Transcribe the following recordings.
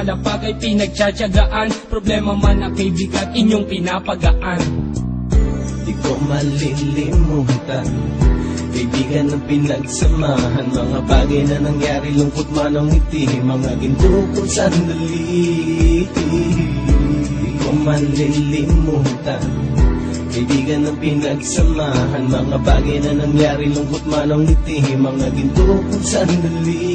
nakalapag ay pinagtsatsagaan. Problema man na kaibigan, inyong pinapagaan. Di ko malilimutan. Kaibigan ng pinagsamahan. Mga bagay na nangyari Lungkot man ang ngiti. Mga ginto kong sandali. Di ko malilimutan. Kaibigan ng pinagsamahan. Mga bagay na nangyari Lungkot man ang ngiti. Mga ginto kong sandali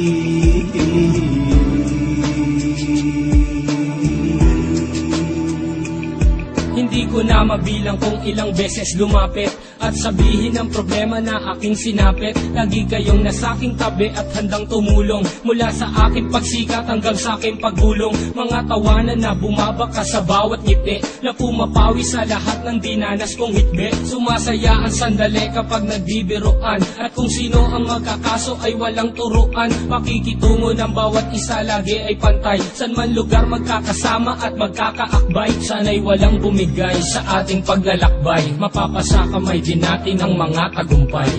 ko na mabilang kung ilang beses lumapit At sabihin ang problema na aking sinapit. Lagi kayong nasa aking tabi at handang tumulong. Mula sa aking pagsikat hanggang sa aking paggulong. Mga tawanan na bumabaka sa bawat ngiti Na pumapawi sa lahat ng dinanas kong hitbe Sumasaya ang sandali kapag nagbibiroan At kung sino ang magkakaso ay walang turuan. Pakikitungo ng bawat isa lagi ay pantay. San man lugar magkakasama at magkakaakbay Sana'y walang bumigay sa ating paglalakbay. Mapapasa kamay din natin ang mga tagumpay.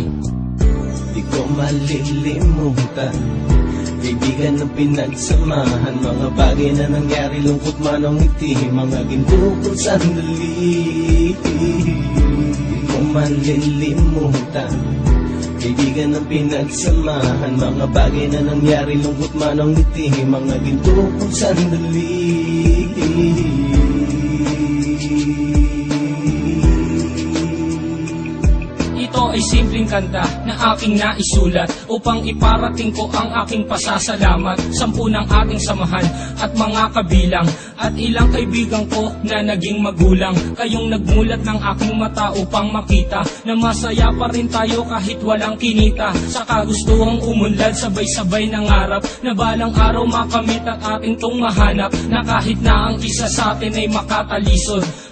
Di ko malilimutan. Kaibigan ng pinagsamahan. Mga bagay na nangyari Lungkot man ang ngiti. Mga ginto kong sandali. Di ko malilimutan. Kaibigan ng pinagsamahan. Mga bagay na nangyari Lungkot man ang ngiti. Mga ginto kong sandali ay simpleng kanta na aking naisulat upang iparating ko ang aking pasasalamat. Sampu ng ating samahan at mga kabilang at ilang kaibigan ko na naging magulang. Kayong nagmulat ng aking mata upang makita na masaya pa rin tayo kahit walang kinita. Sa kagustuhang umunlad sabay-sabay nangarap na balang araw makamit at ating tong na kahit na ang isa sa atin ay makatalisod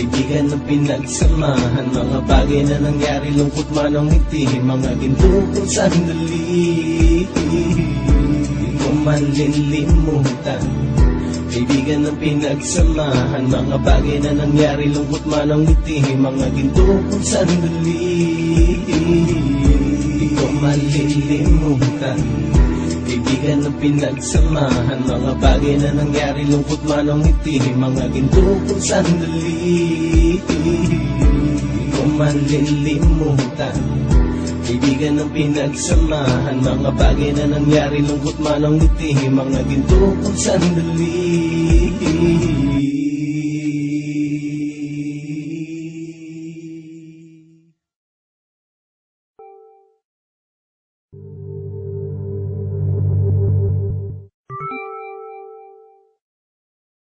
Kaibigan ng pinagsamahan Mga bagay na nangyari Lungkot man ang ngiti Mga ginto kong sandali. Ko malilimutan Kaibigan ng pinagsamahan Mga bagay na nangyari Lungkot man ang ngiti Mga ginto kong sandali. Di ko malilimutan Kaibigan ng pinagsamahan Mga bagay na nangyari Lungkot man ang ngiti Mga ginto kong sandali. Ko malilimutan Kaibigan ng pinagsamahan Mga bagay na nangyari Lungkot man ang ngiti Mga ginto kong sandali